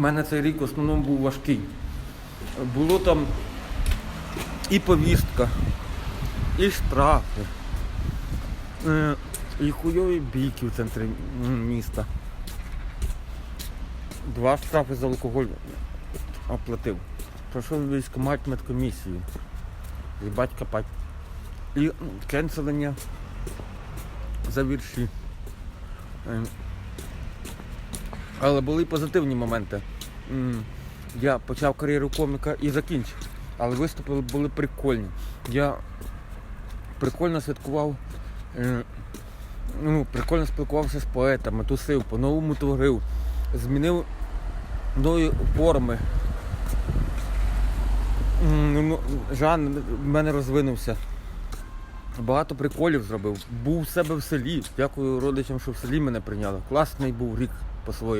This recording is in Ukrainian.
У мене цей рік в основному був важкий. Було там і повістка, і штрафи, е, і хуйові бійки в центрі міста. Два штрафи за алкоголь оплатив. Пройшов військомат медкомісію. Їбать копать. І кенселення за вірші. Але були позитивні моменти. Я почав кар'єру коміка і закінчив. Але виступи були прикольні. Я прикольно святкував, е, ну, прикольно спілкувався з поетами, тусив, по-новому творив, змінив нові форми. Ну, в мене розвинувся. Багато приколів зробив. Був у себе в селі. Дякую родичам, що в селі мене прийняли. Класний був рік по-своєму.